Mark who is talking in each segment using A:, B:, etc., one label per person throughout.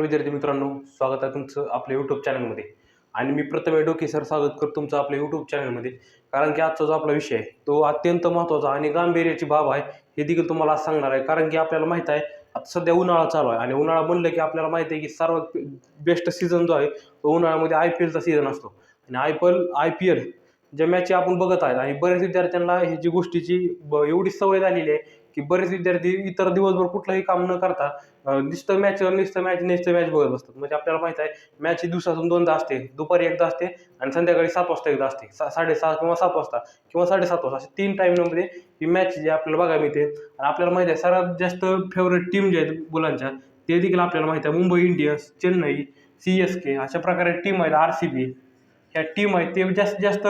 A: नमस्कार विद्यार्थी मित्रांनो स्वागत आहे तुमचं आपल्या यूट्यूब चॅनलमध्ये आणि मी प्रथमे डोके सर स्वागत करतो तुमचं आपल्या यूट्यूब चॅनलमध्ये कारण की आजचा जो आपला विषय आहे तो अत्यंत महत्त्वाचा आणि गांभीर्याची बाब आहे हे देखील तुम्हाला आज सांगणार आहे. कारण की आपल्याला माहीत आहे आता सध्या उन्हाळा चालू आहे. आणि उन्हाळा म्हणलं की आपल्याला माहिती आहे की सर्वात बेस्ट सीझन जो आहे तो उन्हाळ्यामध्ये आय पी एलचा सीझन असतो. आणि I P L I P L ज्या मॅची आपण बघत आहेत आणि बऱ्याच विद्यार्थ्यांना ह्याची गोष्टीची ब एवढी सवय झालेली आहे की बरेच विद्यार्थी इतर दिवसभर कुठलंही काम न करता नुसतं मॅच नुसतं मॅच नुसतं मॅच बघत बसतात. म्हणजे आपल्याला माहीत आहे मॅच ही दिवसातून दोनदा असते. दुपारी एकदा असते आणि संध्याकाळी सात वाजता एकदा असते. सा साडेसहा किंवा सात वाजता किंवा साडेसात वाजता. असे तीन टाईममध्ये ही मॅच जी आपल्याला बघायला मिळते. आणि आपल्याला माहिती आहे सर्वात जास्त फेवरेट टीम जे आहेत मुलांच्या ते देखील आपल्याला माहिती आहे. Mumbai Indians Chennai C S K अशा प्रकारे टीम आहेत आर सी बी ह्या टीम आहेत. ते जास्तीत जास्त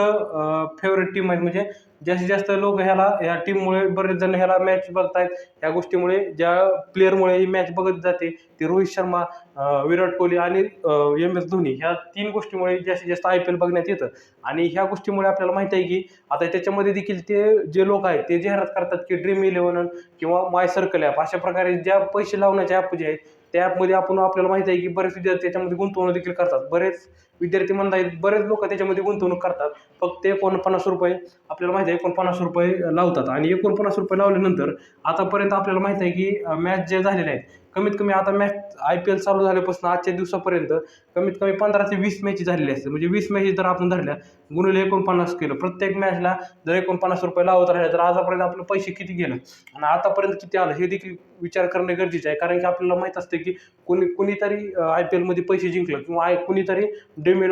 A: फेवरेट टीम आहेत. म्हणजे जास्तीत जास्त लोक ह्याला ह्या टीममुळे बरेच जण ह्याला मॅच बघतायत. ह्या गोष्टीमुळे ज्या प्लेअरमुळे ही मॅच बघत जाते ते रोहित शर्मा विराट कोहली आणि एम एस धोनी ह्या तीन गोष्टीमुळे जास्तीत जास्त आय पी एल बघण्यात येतं. आणि ह्या गोष्टीमुळे आपल्याला माहिती आहे की आता त्याच्यामध्ये देखील ते जे लोक आहेत ते जाहिरात करतात की ड्रीम इलेव्हन किंवा माय सर्कल ॲप अशा प्रकारे ज्या पैसे लावण्याच्या ॲप जे आहेत त्या ॲपमध्ये आपण आपल्याला माहिती आहे की बरेच विद्यार्थी त्याच्यामध्ये गुंतवणूक देखील करतात. बरेच विद्यार्थी म्हणता आहेत बरेच लोक त्याच्यामध्ये गुंतवणूक करतात. फक्त एकोणपन्नास रुपये आपल्याला माहिती आहे एकोणपन्नास रुपये लावतात. आणि एकोणपन्नास रुपये लावल्यानंतर आतापर्यंत आपल्याला माहिती आहे की मॅच जे झालेले आहेत कमीत कमी आता मॅच आय पी एल चालू झाल्यापासून आजच्या दिवसापर्यंत कमीत कमी पंधरा ते वीस मॅची झालेली असते म्हणजे वीस मॅची जर आपण धरल्या गुणिले एकोणपन्नास केलं प्रत्येक मॅचला जर एकोणपन्नास रुपये लावत राहिले तर आतापर्यंत आपलं पैसे किती गेलं? आणि आतापर्यंत किती आलं? हे देखील विचार करणे गरजेचे आहे. कारण की आपल्याला माहीत असते की कोणी कुणीतरी आय पी एलमध्ये पैसे जिंकलं किंवा आय कुणीतरी ड्रीम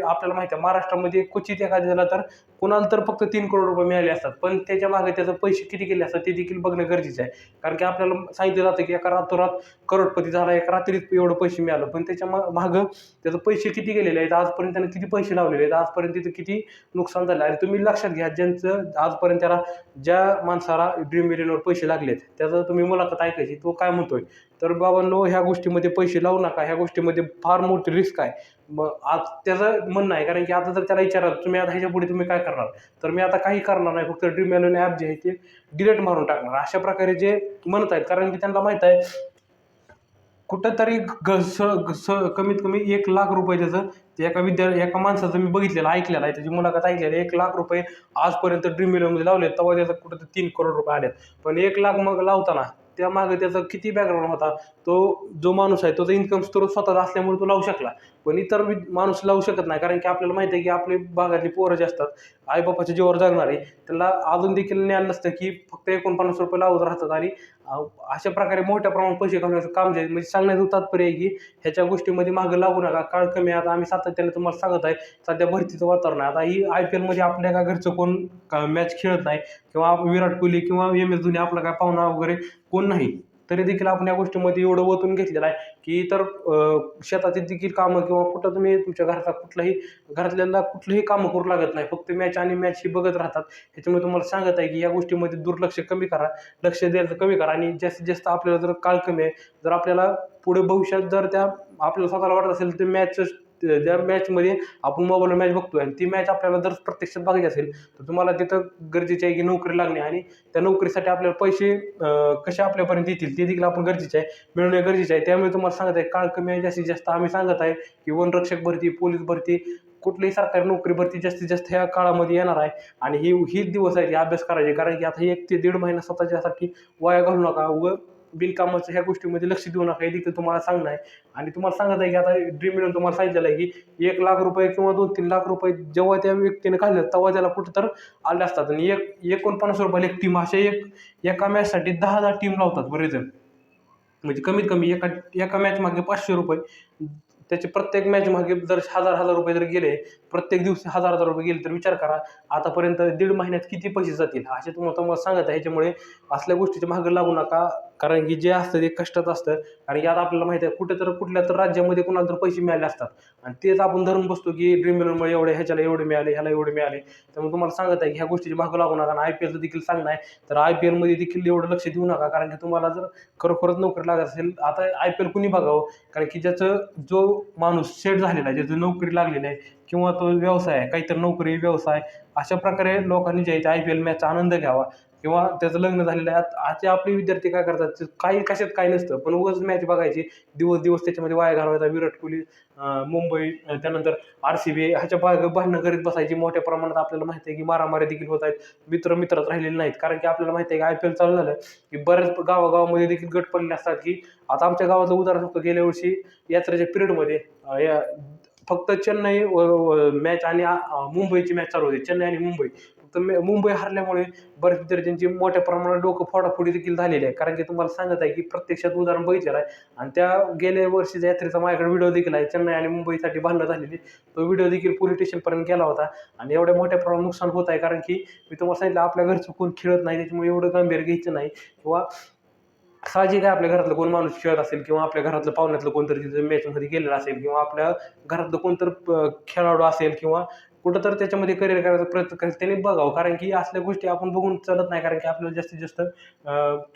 A: आपल्याला माहिती आहे महाराष्ट्रामध्ये क्वचित झालं तर कुणाला तर फक्त तीन करोड रुपये मिळाले असतात पण त्याच्यामागे त्याचं पैसे किती गेले असतात ते देखील बघणं गरजेचं आहे. कारण की आपल्याला सांगितलं जातं की एका रातोरात करोडपती झाला एका रात्रीत एवढं पैसे मिळालं. पण त्याच्या मा मागं त्याचं पैसे किती गेलेले आहेत आजपर्यंत त्यानं किती पैसे लावलेले आहेत आजपर्यंत तिथं किती नुकसान झालं आणि तुम्ही लक्षात घ्या ज्यांचं आजपर्यंत त्याला ज्या माणसाला ड्रीम इलेव्हनवर पैसे लागलेत त्याचं तुम्ही मुलाखत ऐकायची तो काय म्हणतोय? तर बाबांनो ह्या गोष्टीमध्ये पैसे लावू नका ह्या गोष्टीमध्ये फार मोठी रिस्क आहे. मग आज त्याचं म्हणणं आहे कारण की आता जर त्याला विचारा तुम्ही आता ह्याच्या पुढे तुम्ही काय करणार. तर मी आता काही करणार नाही फक्त ड्रीम इलेव्हन ॲप जे आहे ते डिलीट मारून टाकणार. अशा प्रकारे जे म्हणत आहेत कारण की त्यांना माहीत आहे कुठंतरी स कमीत कमी एक लाख रुपये त्याचं ते एका विद्या एका माणसाचं मी बघितलेलं ऐकलेलं आहे. त्याची मुलाखत ऐकलेली आहे. एक लाख रुपये आजपर्यंत ड्रीम इलेव्हनमध्ये लावले तेव्हा त्याचं कुठं तीन करोड रुपये आलेत. पण एक लाख मग लावताना त्या मागे त्याचा किती बॅकग्राऊंड होता तो जो माणूस आहे तो इन्कम स्त्रोत स्वतःचा असल्यामुळे तो लावू शकला. पण इतर वि माणूस लावू शकत नाही. कारण की आपल्याला माहिती आहे की आपली भागातली पोरं जे असतात आईबापाच्या जीवावर जगणारे त्यांना अजून देखील ज्ञान नसतं की फक्त एकोणपन्नास रुपये लावत राहतात आणि अशा प्रकारे मोठ्या प्रमाणात पैसे घालण्याचं काम जे आहे, म्हणजे सांगण्याचं तात्पर्य आहे की ह्याच्या गोष्टीमध्ये मागं लागू नका. काळ कमी आहे. आता आम्ही सातत्याने तुम्हाला सांगत आहे सध्या भरतीचं वातावरण आहे. आता ही आय पी एलमध्ये आपल्या का घरचं कोण मॅच खेळत नाही किंवा विराट कोहली किंवा एम एस धोनी आपला काय पाहुणा वगैरे कोण नाही. तरी देखील आपण या गोष्टीमध्ये एवढं ओतून घेतलेलं आहे की इतर शेतातील देखील कामं किंवा कुठं तुम्ही तुमच्या घराचा कुठलाही घरातल्याला कुठलंही कामं करू लागत नाही. फक्त मॅच आणि मॅच ही बघत राहतात. ह्याच्यामुळे तुम्हाला सांगत आहे की या गोष्टीमध्ये दुर्लक्ष कमी करा लक्ष द्यायचं कमी करा आणि जास्तीत जास्त आपल्याला जर काळ कमी आहे जर आपल्याला पुढे भविष्यात जर त्या आपल्याला स्वतःला वाटत असेल तर मॅच ज्या मॅचमध्ये आपण मोबाईलवर मॅच बघतोय आणि ती मॅच आपल्याला जर प्रत्यक्षात बघायची असेल तर तुम्हाला तिथं गरजेचे आहे की नोकरी लागणे आणि त्या नोकरीसाठी आपल्याला पैसे कसे आपल्यापर्यंत येतील ते देखील आपण गरजेचे आहे मिळवणे गरजेचे आहे. त्यामुळे तुम्हाला सांगत आहे काळ कमी आहे जास्तीत जास्त आम्ही सांगत आहे की वनरक्षक भरती पोलीस भरती कुठलीही सरकारी नोकरी भरती जास्तीत जास्त ह्या काळामध्ये येणार आहे. आणि ही हीच दिवस आहे हे अभ्यास करायचे. कारण की आता एक ते दीड महिना स्वतःच्यासाठी वाया घालू नका. व बिनकामाचं ह्या गोष्टीमध्ये लक्ष देऊ नका. हे देखील तुम्हाला सांगणं आहे. आणि तुम्हाला सांगत आहे की आता ड्रीम इलेवन तुम्हाला सांगितलेलं आहे की एक लाख रुपये किंवा दोन तीन लाख रुपये जेव्हा त्या व्यक्तीने काढले तेव्हा त्याला कुठं तर आले असतात. आणि एक एकोणपन्नास रुपयाला एक टीम अशा एक एका मॅचसाठी दहा हजार टीम लावतात बरेच जण म्हणजे कमीत कमी एका एका मॅच मागे पाचशे रुपये. त्याचे प्रत्येक मॅच मागे जर हजार हजार रुपये जर गेले प्रत्येक दिवशी हजार हजार रुपये गेले तर विचार करा आतापर्यंत दीड महिन्यात किती पैसे जातील? असे तुम्हाला तुम्हाला सांगत आहे. ह्याच्यामुळे असल्या गोष्टीच्या मागे लागू नका. कारण की जे असतं ते कष्टात असतं. कारण यात आपल्याला माहिती आहे कुठे तर कुठल्या तर राज्यामध्ये कुणाला तर पैसे मिळाले असतात. आणि तेच आपण धरून बसतो की ड्रीम इलेव्हनमुळे एवढे ह्याच्याला एवढे मिळाले ह्याला एवढे मिळाले. त्यामुळे तुम्हाला सांगत आहे की ह्या गोष्टीची मागं लागू नका. आणि आय पी एलचं देखील सांगणं आहे. तर आय पी एलमध्ये देखील एवढं लक्ष देऊ नका. कारण की तुम्हाला जर खरोखरच नोकरी लागत असेल आता आय पी एल कुणी बघावं? कारण की ज्याचं जो माणूस सेट झालेला आहे ज्याचं नोकरी लागलेली आहे किंवा तो व्यवसाय आहे काहीतरी नोकरी व्यवसाय अशा प्रकारे लोकांनी जे आहे ते आय पी एल मॅचचा आनंद घ्यावा. किंवा त्याचं लग्न झालेलं आहे. आता आजचे आपले विद्यार्थी काय करतात? काही कशात काही नसतं. पण उगाच मॅच बघायची. दिवस दिवस त्याच्यामध्ये वाया घालवायचा. विराट कोहली मुंबई त्यानंतर आर सी बी ह्याच्या भाग भांडणं करीत बसायची. मोठ्या प्रमाणात आपल्याला माहिती आहे की मारामारी देखील होत आहेत. मित्र मित्रात राहिलेले नाहीत. कारण की आपल्याला माहिती आहे की आय पी एल चालू झालं की बऱ्याच गावागावामध्ये देखील गट पडले असतात की आता आमच्या गावाचं उदाहरण फक्त गेल्या वर्षी यात्रेच्या पिरियडमध्ये या फक्त चेन्नई मॅच आणि मुंबईची मॅच चालू होती. चेन्नई आणि मुंबई. तर मुंबई हरल्यामुळे बऱ्याच विद्यार्थ्यांची मोठ्या प्रमाणात डोकं फोडाफोडी देखील झालेली आहे. कारण की तुम्हाला सांगत आहे की प्रत्यक्षात उदाहरण बघितलेलं आहे. आणि त्या गेल्या वर्षीच्या यात्रेचा माझ्याकडे व्हिडिओ देखील आहे. चेन्नई आणि मुंबईसाठी भांडणं झालेली. तो व्हिडिओ देखील पोलीस स्टेशनपर्यंत गेला होता. आणि एवढ्या मोठ्या प्रमाणात नुकसान होत आहे. कारण की मी तुम्हाला सांगितलं आपल्या घरचं कोण खेळत नाही त्याच्यामुळे एवढं गंभीर घ्यायचं नाही. किंवा साहजिक आहे आपल्या घरातलं कोण माणूस खेळत असेल किंवा आपल्या घरातलं पाहुण्यातलं कोणतरी तिथं मॅचमध्ये गेलेलं असेल किंवा आपल्या घरातलं कोणतरी प- खेळाडू असेल किंवा कुठं तर त्याच्यामध्ये करिअर करायचा प्रयत्न कर त्याने बघावं कारण की असल्या गोष्टी आपण बघून चालत नाही कारण की आपल्याला जास्तीत जास्त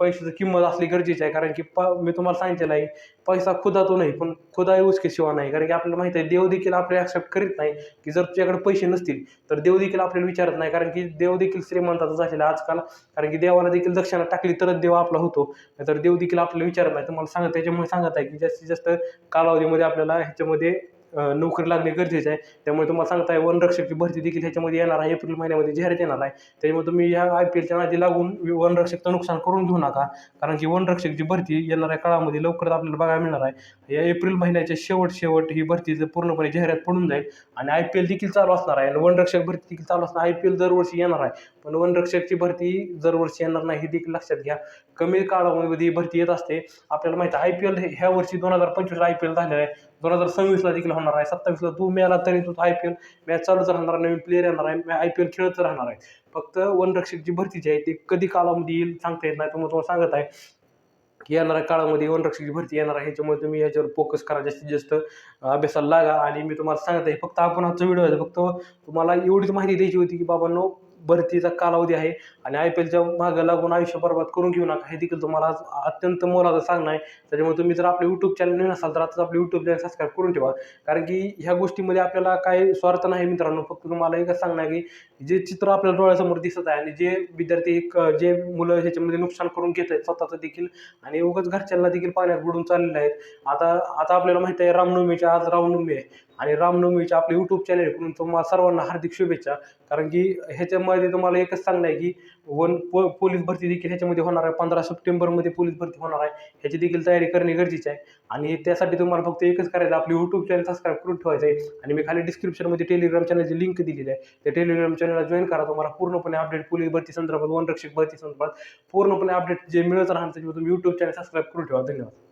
A: पैशाची किंमत असली गरजेची आहे. कारण की प मी तुम्हाला सांगितलेलं आहे पैसा खुदा तो नाही पण खुदा उसके शिवा नाही. कारण की आपल्याला माहिती आहे देव देखील आपल्याला ॲक्सेप्ट करीत नाही की जर तुझ्याकडे पैसे नसतील तर देव देखील आपल्याला विचारत नाही. कारण की देव देखील श्रीमंताचा झालेला आजकाल. कारण की देवाला देखील दक्षिणा टाकली तरच देव आपला होतो. नाहीतर देव देखील आपल्याला विचारत नाही. तुम्हाला सांगत त्याच्यामुळे सांगत आहे की जास्तीत जास्त कालावधीमध्ये आपल्याला ह्याच्यामध्ये नोकरी लागणे गरजेचे आहे. त्यामुळे तुम्हाला सांगताय वनरक्षकची भरती देखील ह्याच्यामध्ये येणार आहे. एप्रिल महिन्यामध्ये जाहिरात येणार आहे. त्याच्यामुळे तुम्ही ह्या आय पी एलच्या नादी लागून वनरक्षकचं नुकसान करून घेऊ नका. कारण की वनरक्षकची भरती येणाऱ्या काळामध्ये लवकरच आपल्याला बघायला मिळणार आहे. या एप्रिल महिन्याच्या शेवट शेवट ही भरतीचं पूर्णपणे जाहिरात पडून जाईल आणि आय पी एल देखील चालू असणार आहे आणि वनरक्षक भरती देखील चालू असणार आय पी एल दरवर्षी येणार आहे. पण वनरक्षकची भरती दरवर्षी येणार नाही हे देखील लक्षात घ्या. कमी काळामध्ये ही भरती येत असते. आपल्याला माहिती आहे आय पी एल ह्या वर्षी दोन हजार पंचवीस आय पी एल झालेला आहे. दोन हजार सव्वीसला देखील होणार आहे. सत्तावीसला तू मिळाला तरी तू आय पी एल मॅच चालूच राहणार नवीन प्लेअर येणार आहे आय पी एल खेळत राहणार आहे. फक्त वनरक्षक जी भरती जी आहे ती कधी काळामध्ये येईल सांगता येत नाही. तर मग तुम्हाला सांगत आहे की येणाऱ्या काळामध्ये वनरक्षकची भरती येणार आहे. ह्याच्यामुळे तुम्ही याच्यावर फोकस करा. जास्तीत जास्त अभ्यासाला लागा. आणि मी तुम्हाला सांगत आहे फक्त आपण आजचा व्हिडिओ आहे फक्त तुम्हाला एवढीच माहिती द्यायची होती की बाबांनो भरतीचा कालावधी आहे आणि आय पी एलच्या मागं लागून आयुष्य बरबाद करून घेऊ नका. हे देखील तुम्हाला आज अत्यंत मोलाचं सांगणं आहे. त्याच्यामुळे तुम्ही जर आपले यूट्यूब चॅनल नसाल तर आताच आपले यूट्यूब चॅनल सबस्क्राईब करून ठेवा. कारण की ह्या गोष्टीमध्ये आपल्याला काय स्वार्थ नाही मित्रांनो. फक्त तुम्हाला एकच सांगणार की जे चित्र आपल्या डोळ्यासमोर दिसत आहे आणि जे विद्यार्थी एक जे मुलं ह्याच्यामध्ये नुकसान करून घेत आहेत स्वतःचं देखील आणि उगाच घरच्यांना देखील पाण्यात बुडून चाललेले आहेत. आता आता आपल्याला माहिती आहे रामनवमीच्या आज रामनवमी आहे. आणि रामनवमीच्या आपल्या यूट्यूब चॅनलकडून तुम्हाला सर्वांना हार्दिक शुभेच्छा. कारण की ह्याच्यामध्ये तुम्हाला एकच सांगणं आहे की वन पो पोलीस भरती देखील ह्याच्यामध्ये होणार आहे. पंधरा सप्टेंबरमध्ये पोलीस भरती होणार आहे. ह्याची देखील तयारी करणे गरजेचे आहे. आणि त्यासाठी तुम्हाला फक्त एकच करायचं आपली यूट्यूब चॅनल सबस्क्राईब करून ठेवायचं आहे. आणि मी खाली डिस्क्रिप्शनमध्ये टेलिग्राम चॅनलची लिंक दिलेली आहे. त्या टेलिग्राम चॅनलला जॉईन करा. तुम्हाला पूर्णपणे अपडेट पोलीस भरती संदर्भात वनरक्षक भरती संदर्भात पूर्णपणे अपडेट जे मिळत राहणार त्याच्यावर तुम्ही यूट्यूब चॅनल सबस्क्राईब करून ठेवा. धन्यवाद.